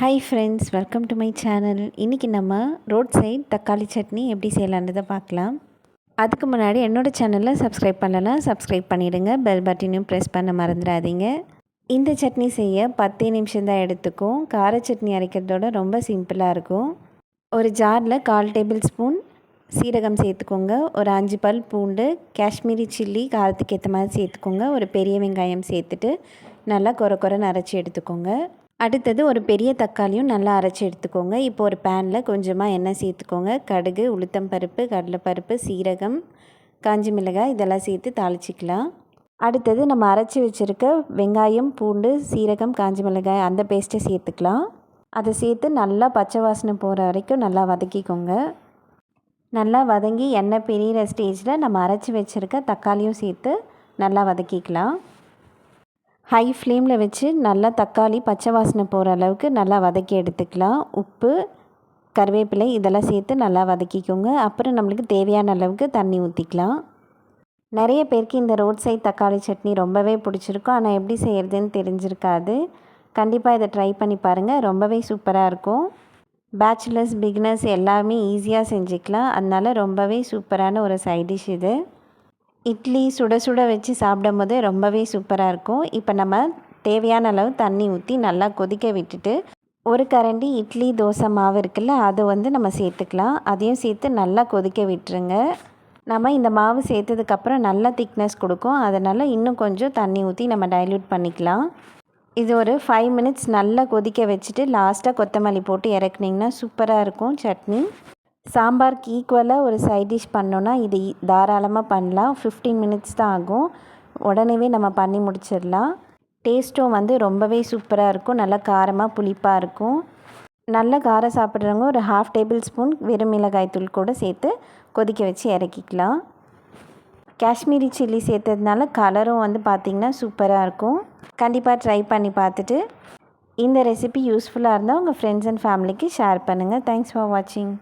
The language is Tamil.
Hi friends welcome to my channel இன்றைக்கி நம்ம ரோட் சைட் தக்காளி சட்னி எப்படி செய்யலான்றதை பார்க்கலாம். அதுக்கு முன்னாடி என்னோடய சேனலில் சப்ஸ்கிரைப் பண்ணலாம் சப்ஸ்கிரைப் பண்ணிவிடுங்க பெல் பட்டனையும் ப்ரெஸ் பண்ண மறந்துடாதீங்க. இந்த சட்னி செய்ய பத்தே நிமிஷம் தான் எடுத்துக்கும். கார சட்னி அரைக்கிறதோட ரொம்ப சிம்பிளாக இருக்கும். ஒரு ஜாரில் கால் டேபிள் ஸ்பூன் சீரகம் சேர்த்துக்கோங்க. ஒரு அஞ்சு பல் பூண்டு காஷ்மீரி சில்லி காரத்துக்கு ஏற்ற மாதிரி சேர்த்துக்கோங்க. ஒரு பெரிய வெங்காயம் சேர்த்துட்டு நல்லா குறை குறைன்னு அரைச்சி எடுத்துக்கோங்க. அடுத்தது ஒரு பெரிய தக்காளியும் நல்லா அரைச்சி எடுத்துக்கோங்க. இப்போ ஒரு பேனில் கொஞ்சமாக எண்ணெய் சேர்த்துக்கோங்க. கடுகு உளுத்தம் பருப்பு கடலைப்பருப்பு சீரகம் காஞ்சி மிளகாய் இதெல்லாம் சேர்த்து தாளிச்சிக்கலாம். அடுத்தது நம்ம அரைச்சி வச்சுருக்க வெங்காயம் பூண்டு சீரகம் காஞ்சி மிளகாய் அந்த பேஸ்ட்டை சேர்த்துக்கலாம். அதை சேர்த்து நல்லா பச்சை வாசனை போகிற வரைக்கும் நல்லா வதக்கிக்கோங்க. நல்லா வதங்கி எண்ணெய் பிரிகிற ஸ்டேஜில் நம்ம அரைச்சி வச்சுருக்க தக்காளியும் சேர்த்து நல்லா வதக்கிக்கலாம். ஹை ஃப்ளேமில் வச்சு நல்லா தக்காளி பச்சை வாசனை போகிற அளவுக்கு நல்லா வதக்கி எடுத்துக்கலாம். உப்பு கருவேப்பிலை இதெல்லாம் சேர்த்து நல்லா வதக்கிக்கோங்க. அப்புறம் நம்மளுக்கு தேவையான அளவுக்கு தண்ணி ஊற்றிக்கலாம் நிறைய பேருக்கு இந்த ரோட் சைட் தக்காளி சட்னி ரொம்பவே பிடிச்சிருக்கும். ஆனால் எப்படி செய்கிறதுன்னு தெரிஞ்சிருக்காது. கண்டிப்பாக இதை ட்ரை பண்ணி பாருங்கள் ரொம்பவே சூப்பராக இருக்கும். பேச்சுலர்ஸ் பிகினர்ஸ் எல்லாமே ஈஸியாக செஞ்சுக்கலாம். அதனால் ரொம்பவே சூப்பரான ஒரு சைட் டிஷ் இது. இட்லி சுட சுட வச்சு சாப்பிடும் போது ரொம்பவே சூப்பராக இருக்கும். இப்போ நம்ம தேவையான அளவு தண்ணி ஊற்றி நல்லா கொதிக்க விட்டுட்டு ஒரு கரண்டி இட்லி தோசை மாவு இருக்குல்ல அதை வந்து நம்ம சேர்த்துக்கலாம். அதையும் சேர்த்து நல்லா கொதிக்க விட்டுருங்க. நம்ம இந்த மாவு சேர்த்ததுக்கப்புறம் நல்லா திக்னஸ் கொடுக்கும். அதனால் இன்னும் கொஞ்சம் தண்ணி ஊற்றி நம்ம டைல்யூட் பண்ணிக்கலாம். இது ஒரு ஃபைவ் மினிட்ஸ் நல்லா கொதிக்க வச்சுட்டு லாஸ்ட்டாக கொத்தமல்லி போட்டு இறக்குனிங்கன்னா சூப்பராக இருக்கும் சட்னி. சாம்பாருக்கு ஈக்குவலாக ஒரு சைட் டிஷ் பண்ணோன்னா இது தாராளமாக பண்ணலாம். ஃபிஃப்டீன் மினிட்ஸ் தான் ஆகும். உடனேவே நம்ம பண்ணி முடிச்சிடலாம். டேஸ்ட்டும் வந்து ரொம்பவே சூப்பராக இருக்கும். நல்லா காரமாக புளிப்பாக இருக்கும். நல்ல காரம் சாப்பிட்றவங்க ஒரு ஹாஃப் டேபிள் ஸ்பூன் வெறும் மிளகாய் தூள் கூட சேர்த்து கொதிக்க வச்சு இறக்கிக்கலாம். காஷ்மீரி சில்லி சேர்த்ததுனால கலரும் வந்து பார்த்திங்கன்னா சூப்பராக இருக்கும். கண்டிப்பாக ட்ரை பண்ணி பார்த்துட்டு இந்த ரெசிபி யூஸ்ஃபுல்லாக இருந்தால் உங்கள் ஃப்ரெண்ட்ஸ் அண்ட் ஃபேமிலிக்கு ஷேர் பண்ணுங்கள் தேங்க்ஸ் ஃபார் வாட்சிங்